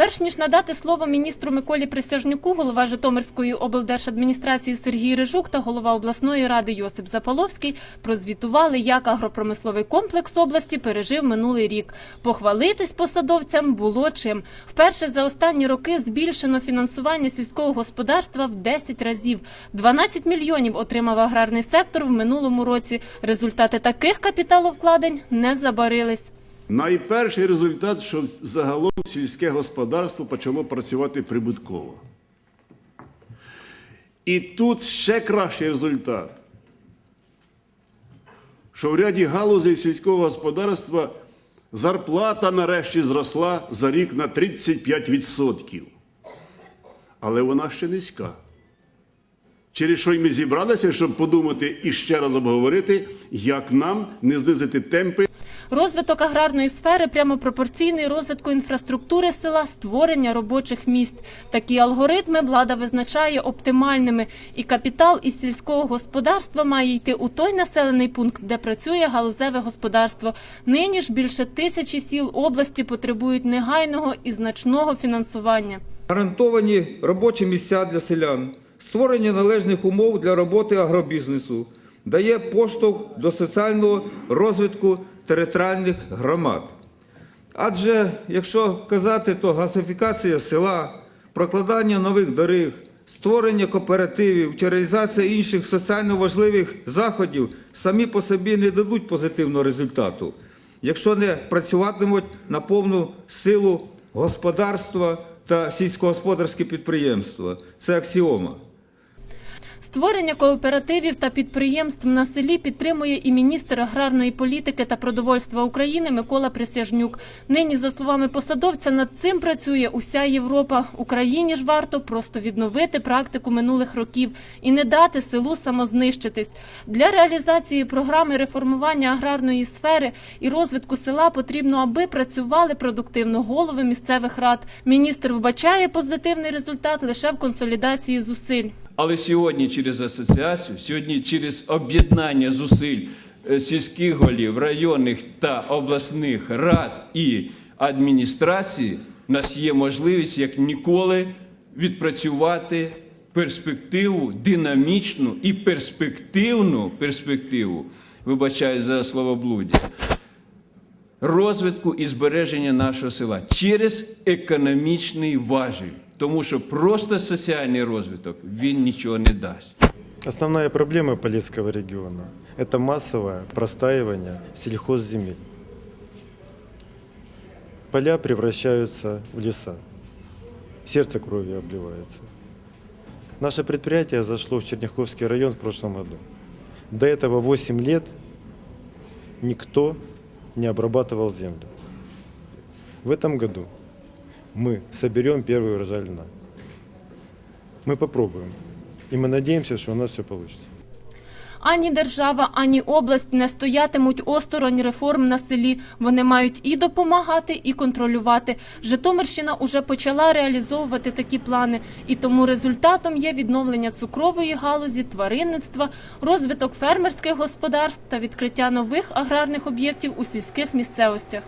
Перш ніж надати слово міністру Миколі Присяжнюку, голова Житомирської облдержадміністрації Сергій Рижук та голова обласної ради Йосип Запаловський прозвітували, як агропромисловий комплекс області пережив минулий рік. Похвалитись посадовцям було чим. Вперше за останні роки збільшено фінансування сільського господарства в 10 разів. 12 мільйонів отримав аграрний сектор в минулому році. Результати таких капіталовкладень не забарились. Найперший результат, що загалом сільське господарство почало працювати прибутково. І тут ще кращий результат, що в ряді галузей сільського господарства зарплата нарешті зросла за рік на 35%. Але вона ще низька. Через що й ми зібралися, щоб подумати і ще раз обговорити, як нам не знизити темпи Розвиток аграрної сфери прямо пропорційний розвитку інфраструктури села, створення робочих місць. Такі алгоритми влада визначає оптимальними, і капітал із сільського господарства має йти у той населений пункт, де працює галузеве господарство. Нині ж більше тисячі сіл області потребують негайного і значного фінансування. гарантовані робочі місця для селян, створення належних умов для роботи агробізнесу, дає поштовх до соціального розвитку територіальних громад. Адже, якщо казати, то газифікація села, прокладання нових доріг, створення кооперативів реалізація інших соціально важливих заходів самі по собі не дадуть позитивного результату, якщо не працюватимуть на повну силу господарства та сільськогосподарські підприємства. Це аксіома. Створення кооперативів та підприємств на селі підтримує і міністр аграрної політики та продовольства України Микола Присяжнюк. Нині, за словами посадовця, над цим працює уся Європа. Україні ж варто просто відновити практику минулих років і не дати селу самознищитись. Для реалізації програми реформування аграрної сфери і розвитку села потрібно, аби працювали продуктивно голови місцевих рад. Міністр вбачає позитивний результат лише в консолідації зусиль. Але сьогодні через асоціацію, сьогодні через об'єднання зусиль е, сільських голів, районних та обласних рад і адміністрації, у нас є можливість як ніколи відпрацювати перспективу, динамічну і перспективну перспективу, вибачаю за словоблуддя, розвитку і збереження нашого села через економічний важіль. Тому що просто соціальний розвиток він нічого не дасть. Основная проблема Полесского региона – это массовое простаивание сельхозземель. Поля превращаются в леса. Сердце кровью обливается. Наше предприятие зашло в Черняховский район в прошлом году. До этого 8 лет никто не обрабатывал землю. В этом году мы соберем первый урожай льна. Мы попробуем. И мы надеемся, что у нас все получится. Ані держава, ані область не стоятимуть осторонь реформ на селі. Вони мають і допомагати, і контролювати. Житомирщина уже почала реалізовувати такі плани, і тому результатом є відновлення цукрової галузі, тваринництва, розвиток фермерських господарств та відкриття нових аграрних об'єктів у сільських місцевостях.